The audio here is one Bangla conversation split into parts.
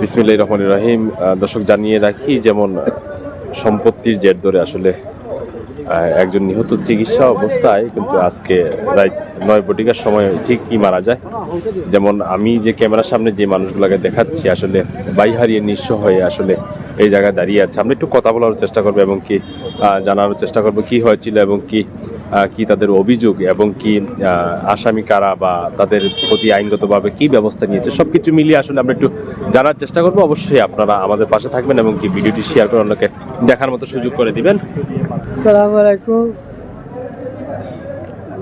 বিসমিল্লাহ রহমান রাহিম। দর্শক জানিয়ে রাখি যেমন সম্পত্তির জের ধরে আসলে একজন নিহত চিকিৎসা অবস্থায় কিন্তু আজকে রাত নয় বটিকার সময় ঠিকই মারা যায়। যেমন আমি যে ক্যামেরার সামনে যে মানুষগুলোকে দেখাচ্ছি, আসলে বাই হারিয়ে নিঃস্ব হয়ে আসলে এই জায়গায় দাঁড়িয়ে আছে। আমরা একটু কথা বলার চেষ্টা করব এবং কি জানার চেষ্টা করব কি হয়েছিল এবং কি কি তাদের অভিযোগ এবং কি আসামি কারা বা তাদের প্রতি আইনগতভাবে কি ব্যবস্থা নিয়েছে সব কিছু মিলিয়ে আসলে আমরা একটু জানার চেষ্টা করব। অবশ্যই আপনারা আমাদের পাশে থাকবেন এবং কি ভিডিওটি শেয়ার করে অন্যকে দেখার মতো সুযোগ করে দিবেন। আলাইকুম।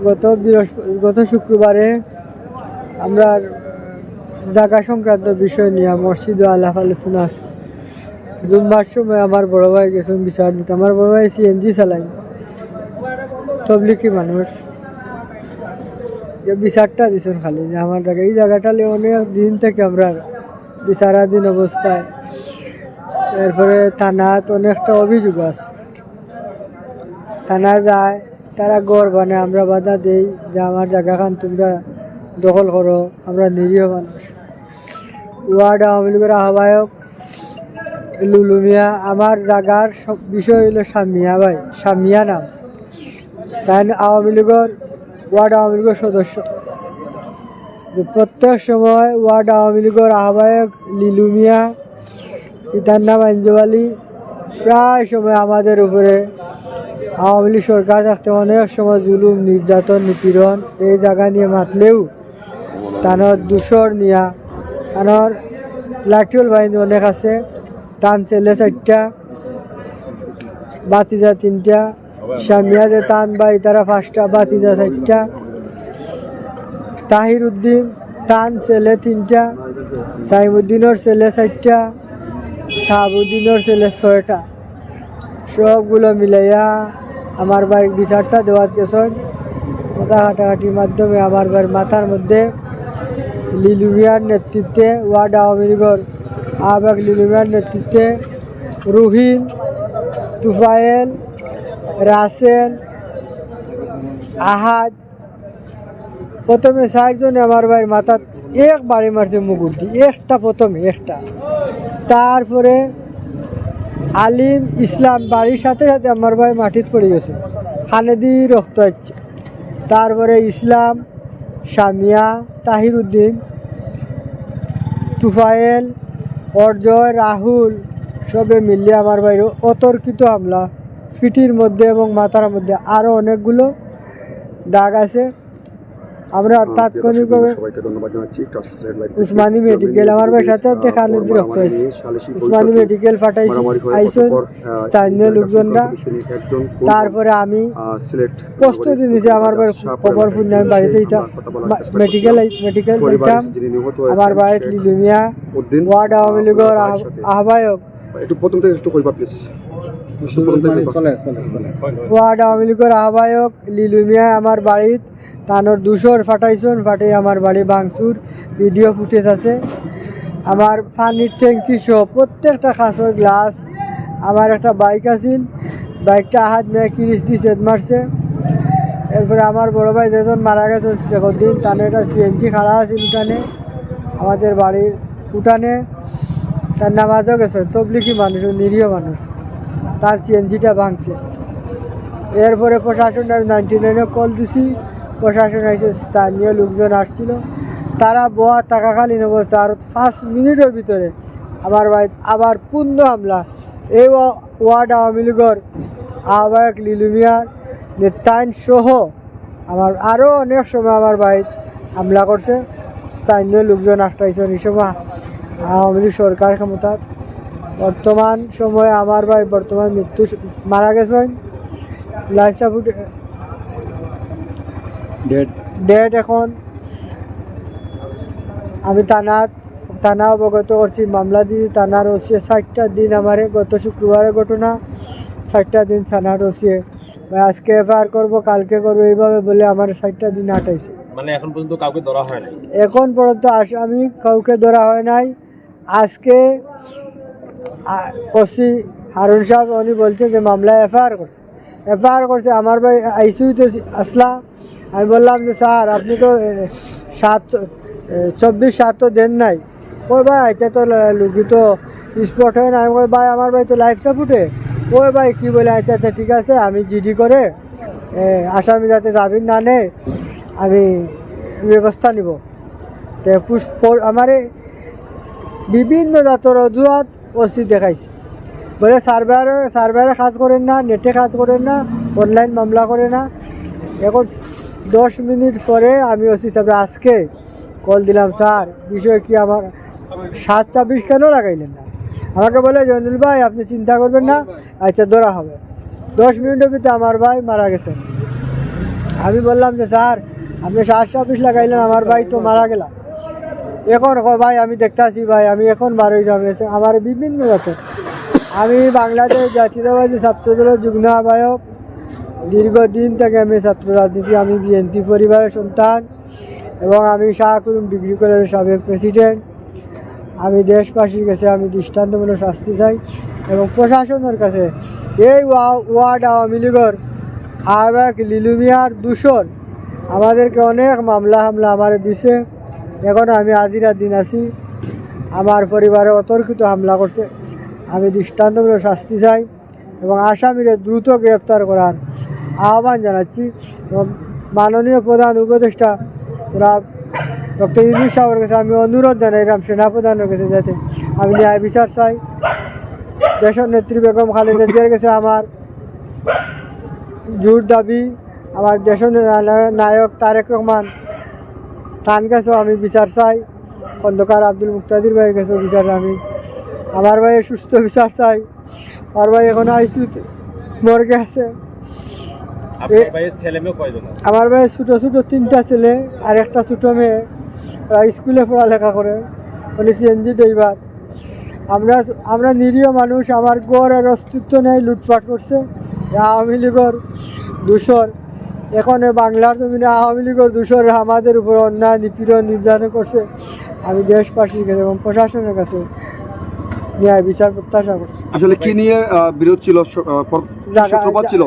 গত বৃহস্পতি গত শুক্রবারে আমরা জায়গা সংক্রান্ত বিষয় নিয়ে মসজিদ ও আলাপ আলোচনা জুম্মার সময় আমার বড় ভাই গেছেন বিচার দিতে। আমার বড় ভাই সিএনজি চালাই তবলিকি মানুষ। যে বিচারটা দিছেন খালি, যে আমার জায়গা এই জায়গাটা অনেক দিন থেকে আমরা বিচারাধীন অবস্থায়। এরপরে থানাত অনেকটা অভিযোগ আছে। থানা যায়, তারা গড় বানে, আমরা বাধা দেই, যে আমার জায়গাখান তোমরা দখল করো, আমরা নিরীহ মানুষ। ওয়ার্ড আওয়ামী লীগের আহ্বায়ক লুলুমিয়া আমার জায়গার সব বিষয় হইল সামিয়া ভাই, সামিয়া নাম। তাই আওয়ামী লীগের, ওয়ার্ড আওয়ামী লীগের সদস্য। প্রত্যেক সময় ওয়ার্ড আওয়ামী লীগের আহ্বায়ক লিলুমিয়া পিতার নাম আঞ্জু প্রায় সময় আমাদের উপরে আওয়ামী লীগ সরকার থাকতে অনেক সময় জুলুম, নির্যাতন, নিপীড়ন এই জায়গা নিয়ে মাতলেও তানোর দূষর নিয়া তানোর লাঠিওল বাহিনী অনেক আছে। টান ছেলে চারটা, বাতিজা তিনটা, সামিয়া যে টান বাই তারা পাঁচটা, বাতিজা চারটা, তাহির উদ্দিন তান ছেলে তিনটা, সাইমুদ্দিনের ছেলে চারটা শাহাবুদ্দিনের ছেলে ছয়টা। সবগুলো মিলাইয়া আমার ভাই বিচারটা দেওয়ার গেছেন কথা হাঁটাহাঁটির মাধ্যমে আমার ভাইয়ের মাথার মধ্যে লিলুমিয়ার নেতৃত্বে, ওয়ার্ড আওয়ামী লীগের আহ্বায়ক লিলুমিয়ার নেতৃত্বে রুহিন, তুফায়েল, রাসেল আহাজ প্রথমে চারজনে আমার ভাইয়ের মাথার এক বাড়ি মারছে মুগুরটি একটা প্রথমে, একটা। তারপরে আলিম ইসলাম বাড়ির সাথে সাথে আমার ভাই মাটিত পড়ে গেছে। খানে দিয়ে রক্ত হচ্ছে তারপরে ইসলাম, সামিয়া তাহির উদ্দিন তুফায়েল, অর্জয়, রাহুল সবে মিলিয়ে আমার বাইরে অতর্কিত হামলা। ফিটির মধ্যে এবং মাথার মধ্যে আরও অনেকগুলো দাগ আছে। আমরা তাৎক্ষণিকভাবে উসমানী মেডিকেল আমার ভাই সাথে সাথে খানে রক্ত হয়েছে উসমানী মেডিকেল পাঠাইছি আইসন স্থানীয় লোকজনরা। তারপরে আমি প্রস্তুতি নিয়েছি আমার খবর শুনে আমি বাড়িতে যেতাম মেডিকেল মেডিকেল যেতাম যিনি আমার বাড়িতে লিলুমিয়া উদ্দিন ওয়ার্ড আওয়ামী লীগের আহ্বায়ক। একটু প্রথম থেকে একটু কইবা প্লিজ ওয়ার্ড আওয়ামী লীগের আহ্বায়ক লিলুমিয়া আমার বাড়িত তানোর দুশোর ফাটাইছন ফাটাই আমার বাড়ি ভাঙচুর ভিডিও ফুটেজ আছে। আমার পানির ট্যাঙ্কি সহ প্রত্যেকটা কাঁচর গ্লাস আমার একটা বাইক আছিল। বাইকটা হাত মেয়ে কিরিশ দিয়ে চেদ মারছে। এরপরে আমার বড় ভাই যেজন মারা গেছে শেখর দিন তাহলে একটা সিএনজি খাড়া আছিল উঠানে, আমাদের বাড়ির উঠানে। তার নামাজও গেছে তবলিকি মানুষ, নিরীহ মানুষ। তার সিএনজিটা ভাঙছে। এরপরে প্রশাসন নাইনটি নাইনে কল দিছি। প্রশাসন এসে স্থানীয় লোকজন আসছিল। তারা বোয়া থাকাকালীন অবস্থা আর পাঁচ মিনিটের ভিতরে আমার ভাই আবার পূর্ণ হামলা। এই ওয়া- ওয়ার্ড আওয়ামী লীগের আহ্বায়ক লিলুমিয়ার নেতায়ন সহ আমার আরও অনেক সময় আমার ভাই হামলা করছে। স্থানীয় লোকজন আসতেছে এই সময়। আওয়ামী লীগ সরকার ক্ষমতা। বর্তমান সময়ে আমার ভাই বর্তমান মৃত্যু মারা গেছেন। লাইফ সাপোর্ট ডেট এখন। আমি থানাত থানা অবগত করছি মামলা দিয়ে থানার ওসিয়ে ষাটটা দিন আমারে গত শুক্রবারের ঘটনা ষাটটা দিন থানার ওসিয়ে ভাই আজকে এফআইআর করব কালকে করব এইভাবে বলে আমার ষাটটা দিন হাঁটাইছে মানে এখন পর্যন্ত কাউকে ধরা হয় নাই? এখন পর্যন্ত আসামি কাউকে ধরা হয় নাই। আজকে ওসি হারুন সাহেব উনি বলছে যে মামলা এফআইআর করছে। এফআইআর করছে আমার ভাই আইসিউতে আসলা। আমি বললাম যে, স্যার, আপনি তো সাত চব্বিশ সাত তো দেন নাই। ওই ভাই আচ্ছা তো লুকি তো স্পট হয় না। আমি ভাই, আমার ভাই তো লাইফ সাপোর্টে ওই ভাই, কি বলে আচ্ছা আচ্ছা ঠিক আছে, আমি জিডি করে আসামি যাতে জামিন না নেয়, আমি ব্যবস্থা নিব। তে পুষ্প আমারে বিভিন্ন জাতের অজুহাত ওসি দেখাইছে। বলে সার্ভার সার্ভারে কাজ করেন না, নেটে কাজ করেন না অনলাইন মামলা করে না। এখন দশ মিনিট পরে আমি ওসি সাহেব আজকে কল দিলাম, স্যার, বিষয় কি আমার সাত ছাব্বিশ কেন লাগাইলেন না? আমাকে বলে, জয়নুল ভাই, আপনি চিন্তা করবেন না। আচ্ছা ধরা হবে। দশ মিনিটের ভিতরে আমার ভাই মারা গেছেন। আমি বললাম যে, স্যার, আপনি সাত ছাব্বিশ লাগাইলেন, আমার ভাই তো মারা গেলাম এখন ভাই, আমি দেখতাছি, ভাই, আমি এখন বারোই যাবে আমার বিভিন্ন জাতের আমি বাংলাদেশ জাতীয়তাবাদী ছাত্রদলের যুগ্ম আহ্বায়ক দীর্ঘদিন থেকে আমি ছাত্র রাজনীতি, আমি বিএনপি পরিবারের সন্তান এবং আমি শাহকুরুম ডিগ্রি কলেজের সাবেক প্রেসিডেন্ট। আমি দেশবাসীর কাছে আমি দৃষ্টান্তমূলক শাস্তি চাই এবং প্রশাসনের কাছে এই ওয়া- ওয়ার্ড আওয়ামী লীগের আহ্বায়ক লিলুমিয়ার দূষণ। আমাদেরকে অনেক মামলা হামলা আমার দিছে। এখন আমি আজিরা দিন আছি। আমার পরিবারে অতর্কিত হামলা করছে। আমি দৃষ্টান্তমূলক শাস্তি চাই এবং আসামিরে দ্রুত গ্রেফতার করার আহ্বান জানাচ্ছি মাননীয় প্রধান উপদেষ্টা ডক্টর ইউনুস সাহেবের কাছে আমি অনুরোধ জানাইলাম সেনাপ্রধানের কাছে যাতে আমি ন্যায় বিচার চাই। দেশের নেত্রী বেগম খালেদা জিয়ার কাছে আমার জোর দাবি, আমার দেশের নায়ক তারেক রহমান তার কাছেও আমি বিচার চাই খন্দকার আব্দুল মুক্তাদির ভাইয়ের কাছেও বিচার আমি আমার ভাইয়ের সুস্থ বিচার চাই। আমার ভাই এখন আইসিউতে মর্গে আছে। আমার ভাই ছোটো ছোটো তিনটা ছেলে আর একটা ছোটো মেয়ে। ওরা স্কুলে পড়ালেখা করে। উনি সিএনজি ড্রাইভার। আমরা আমরা নিরীহ মানুষ আমার গড়ের অস্তিত্ব নেই লুটপাট করছে। আওয়ামী লীগের দূষর। এখন বাংলার জমিনে আওয়ামী লীগের দূষর আমাদের উপর অন্যায় নিপীড়ন নির্যাতন করছে। আমি দেশবাসীর কাছে এবং প্রশাসনের কাছে ন্যায় বিচার প্রত্যাশা করছি। আসলে কি নিয়ে বিরোধ সূত্রপাত ছিল?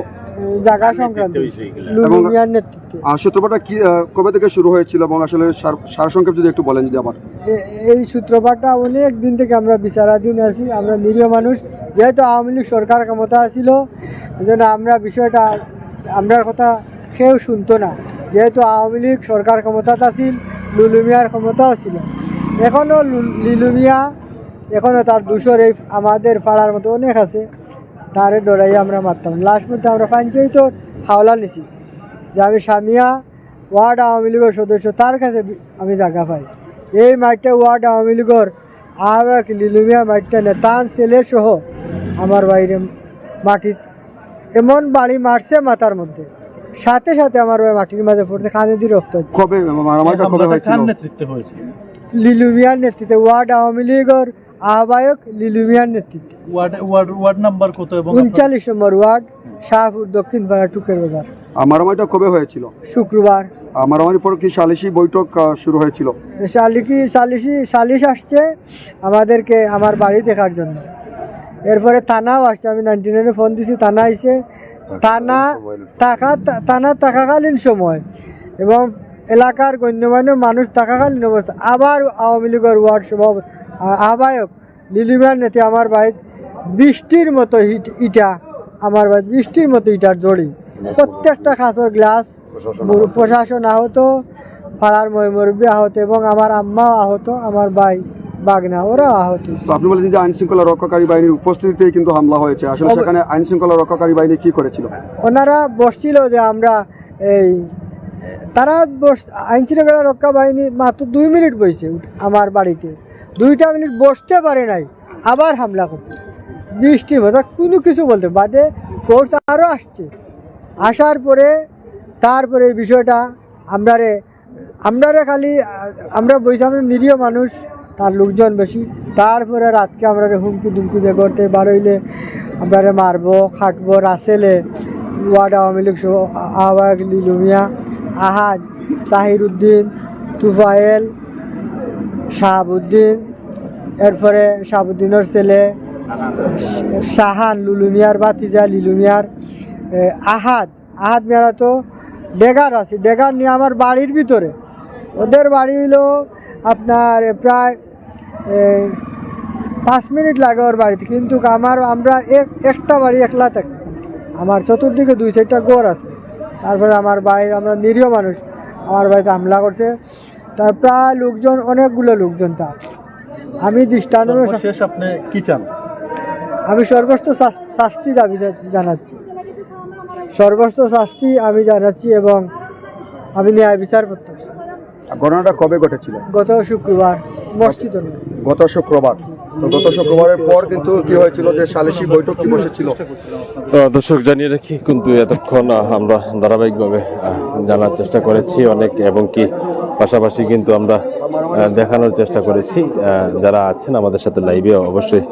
জায়গা সংক্রান্ত। লুলু মিয়ার নেতৃত্বে। আর সূত্রপাতটা কি কবে থেকে শুরু হয়েছিল এবং আসলে সার- সারসংক্ষেপ যদি একটু বলেন যদি আমার এ- এই সূত্রপাতটা অনেক দিন থেকে আমরা বিচারাধীন আছি আমরা নিরীহ মানুষ। যেহেতু আওয়ামী লীগ সরকার ক্ষমতা ছিল জন্য আমরা বিষয়টা আমরার কথা কেউ শুনতো না। যেহেতু আওয়ামী লীগ সরকার ক্ষমতাত আছিল লুলু মিয়ার ক্ষমতাও ছিল। এখনও লু- লিলু এখনও তার দুশোর এই আমাদের পাড়ার মতো অনেক আছে। তারে ডরাই আমরা মারতাম। লাস্ট মধ্যে আমরা তো হাওলা নিছি। যে আমি সামিয়া ওয়ার্ড আওয়ামী লীগের সদস্য তার কাছে আমি জায়গা পাই। এই মাঠটা ওয়ার্ড আওয়ামী লীগের আহ্বায়ক লিলুমিয়া মাঠটা নেতান ছেলে সহ আমার বাইরে মাটি এমন বাড়ি মারছে মাথার মধ্যে। সাথে সাথে আমার ওই মাটির মাঝে পড়তে কানে দিয়ে রক্ত হচ্ছে। কবে? মারামারিটা কবে হয়েছিল? লিলুমিয়ার নেতৃত্বে ওয়ার্ড আওয়ামী লীগের আহ্বায়ক লিলুমিয়ার নেতৃত্বে। ওয়ার্ড ওয়ার্ড ওয়ার্ড নাম্বার কত এবং উনচাল্লিশ নম্বর ওয়ার্ড শাহপুর দক্ষিণ পাড়া টুকের বাজার। আর মারামারিটা কবে হয়েছিল? শুক্রবার। আমার মারামারির পর কি সালিশি বৈঠক শুরু হয়েছিল? শালিকি সালিশি সালিশ আসছে আমাদেরকে আমার বাড়ি দেখার জন্য। এরপরে থানাও আসছে আমি নাইনটি নাইনে ফোন দিছি থানা আইছে। থানা টাকা থানা থাকাকালীন সময় এবং এলাকার গণ্যমান্য মানুষ থাকাকালীন অবস্থা। আবার আওয়ামী লীগের ওয়ার্ড সভা আ- আহ্বায়ক লিলিমার নেতে আমার বাড়িতে বৃষ্টির মতো ইটা আমার বাড়িতে বৃষ্টির মতো ইটার জড়ি। প্রত্যেকটা খাঁচর গ্লাস প্রশাসন আহত। পাড়ার ময়মরব্বী আহত এবং আমার আম্মাও আহত আমার ভাই বাগনা ওরাও আহত। আপনি বলেছেন যে আইন শৃঙ্খলা রক্ষাকারী বাহিনীর উপস্থিতিতেই কিন্তু হামলা হয়েছে। আসলে সেখানে আইন শৃঙ্খলা রক্ষাকারী বাহিনী কি করেছিল? ওনারা বসছিল যে আমরা এই তারা বস আইন শৃঙ্খলা রক্ষা বাহিনী মাত্র দুই মিনিট বসছে আমার বাড়িতে। দুইটা মিনিট বসতে পারে নাই আবার হামলা করছে। বৃষ্টির মতো কোনো কিছু বলতে বাদে ফোর্স আরও আসছে। আসার পরে তারপরে বিষয়টা আমরারে আমরারে খালি আহ, আমরা বইছিলাম নিরীহ মানুষ তার লোকজন বেশি। তারপরে রাতকে আমরা হুমকি দুমকি দিয়ে করতে বারইলে আমরা মারবো খাটবো রাসেলে ওয়ার্ড আওয়ামী লীগ আহ্বায়ক লিলুমিয়া আহাদ তাহির উদ্দিন তুফায়েল শাহাবুদ্দিন এরপরে শাহাবুদ্দিনের ছেলে শাহান লুলুমিয়ার বাতিজা লিলুমিয়ার এ, আহাদ। আহাদ মেয়েরা তো ডেগার আছে। ডেগার নিয়ে আমার বাড়ির ভিতরে। ওদের বাড়ি হলো আপনার প্রায় পাঁচ মিনিট লাগে ওর বাড়িতে। কিন্তু আমার আমরা এক একটা বাড়ি একলা থাকি। আমার চতুর্দিকে দুই চারটা গোর আছে। তারপরে আমার বাড়ি আমরা নিরীহ মানুষ। আমার বাড়িতে হামলা করছে। তার প্রায় লোকজন অনেকগুলো লোকজন তার। আমি দৃষ্টান্ত সর্বশেষ আপনি কি চান? আমি সর্বোচ্চ শাস- শাস্তি দাবি জানাচ্ছি। সর্বোচ্চ শাস্তি আমি জানাচ্ছি এবং আমি ন্যায় বিচার করতে ঘটনাটা কবে ঘটেছিল? গত শুক্রবার মসজিদে গত শুক্রবার। গত শুক্রবারের পর কিন্তু কি হয়েছিল যে সালিসি বৈঠক কি বসেছিল? তো দর্শক জানিয়ে রাখি কিন্তু এতক্ষণ আমরা ধারাবাহিকভাবে জানার চেষ্টা করেছি অনেক এবং কি পাশাপাশি কিন্তু আমরা দেখানোর চেষ্টা করেছি যারা আছেন আমাদের সাথে লাইভে অবশ্যই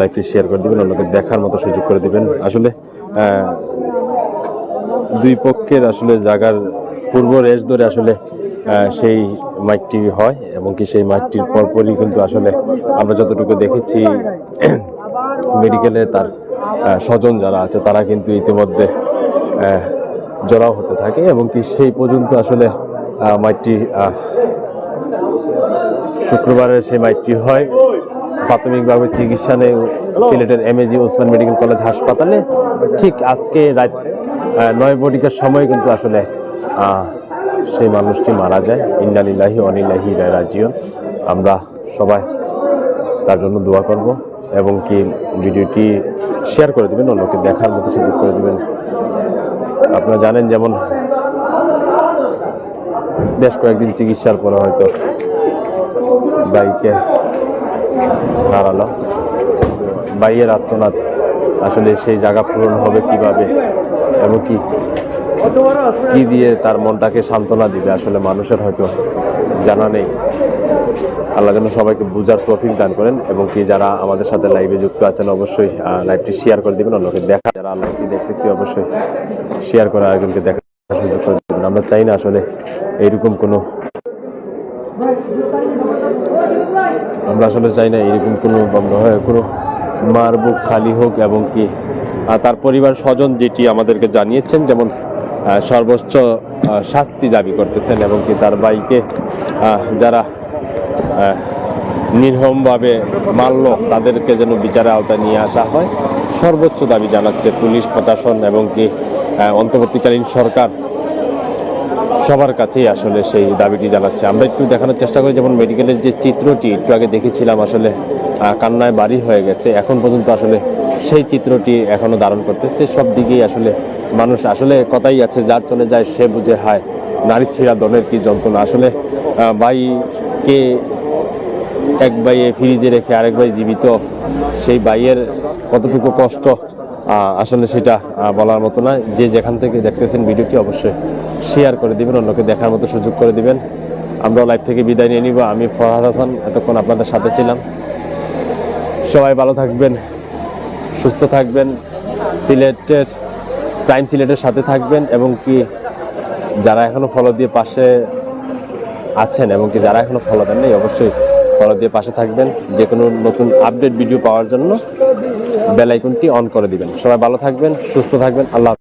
লাইভটি শেয়ার করে দিবেন, অন্যকে দেখার মতো সুযোগ করে দিবেন। আসলে দুই পক্ষের আসলে জায়গার পূর্ব রেস ধরে আসলে সেই মাইকটি হয় এবং কি সেই মাইকটির পরপরই কিন্তু আসলে আমরা যতটুকু দেখেছি মেডিকেলে তার স্বজন যারা আছে তারা কিন্তু ইতিমধ্যে জড়াও হতে থাকে এবং কি সেই পর্যন্ত আসলে আহ, শুক্রবারের সেই মাইকটি হয়। প্রাথমিকভাবে চিকিৎসা নেই সিলেটের এমএজি ওসমান মেডিকেল কলেজ হাসপাতালে। ঠিক আজকে রাত নয় বটিকার সময় কিন্তু আসলে সেই মানুষটি মারা যায়। ইন্নালিল্লাহি অনিল্লাহি রাজিয়ন আমরা সবাই তার জন্য দোয়া করব এবং কি ভিডিওটি শেয়ার করে দেবেন অন্যকে দেখার মতো সুযোগ করে দেবেন। আপনারা জানেন যেমন বেশ কয়েকদিন চিকিৎসার পরে হয়তো বাইকে হারালাম বাইয়ের আত্মনাথ আসলে সেই জায়গা পূরণ হবে কীভাবে এবং কি কি দিয়ে তার মনটাকে সান্ত্বনা দিবে আসলে মানুষের হয়তো জানা নেই। আল্লাহ যেন সবাইকে বুঝার তৌফিক দান করেন এবং কি যারা আমাদের সাথে লাইভে যুক্ত আছেন অবশ্যই লাইভটি শেয়ার করে দিবেন, অন্যকে দেখা যারা লাইভটি দেখতেছি অবশ্যই শেয়ার করে আরেকজনকে করে দিবেন আমরা চাই না আসলে এইরকম কোনো আমরা আসলে চাই না এরকম কোনো কোনো মার বুক খালি হোক এবং কি। তার পরিবার স্বজন যেটি আমাদেরকে জানিয়েছেন যেমন সর্বোচ্চ শাস্তি দাবি করতেছেন এবং কি তার আহ, যারা নির্মমভাবে মারল তাদেরকে যেন বিচারে আওতায় নিয়ে আসা হয়। সর্বোচ্চ দাবি জানাচ্ছে পুলিশ প্রশাসন এবং কি অন্তর্বর্তীকালীন সরকার। সবার কাছেই আসলে সেই দাবিটি জানাচ্ছে। আমরা একটু দেখানোর চেষ্টা করি, যেমন মেডিকেলের যে চিত্রটি, একটু আগে দেখেছিলাম আসলে কান্নায় বাড়ি হয়ে গেছে। এখন পর্যন্ত আসলে সেই চিত্রটি এখনও ধারণ করতেছে। সব দিকেই আসলে মানুষ আসলে কথাই আছে, যার চলে যায় সে বুঝে হায়, নারী ছিঁড়া দনের কি যন্ত্রণা। আসলে ভাইকে এক ভাইয়ে ফ্রিজে রেখে আরেক ভাই জীবিত, সেই ভাইয়ের কতটুকু কষ্ট আসলে সেটা বলার মতো না। যে যেখান থেকে দেখতেছেন ভিডিওটি অবশ্যই শেয়ার করে দিবেন, অন্যকে দেখার মতো সুযোগ করে দিবেন। আমরা লাইভ থেকে বিদায় নিয়ে নিব। আমি ফরহাদ হাসান, এতক্ষণ আপনাদের সাথে ছিলাম। সবাই ভালো থাকবেন, সুস্থ থাকবেন, সিলেটের ক্রাইম সিলেটের সাথে থাকবেন এবং কি যারা এখনও ফলো দিয়ে পাশে আছেন এবং কি যারা এখনও ফলো দেন নাই অবশ্যই ফলো দিয়ে পাশে থাকবেন। যে কোনো নতুন আপডেট ভিডিও পাওয়ার জন্য। বেল আইকনটি অন করে দিবেন সবাই ভালো থাকবেন সুস্থ থাকবেন আল্লাহ।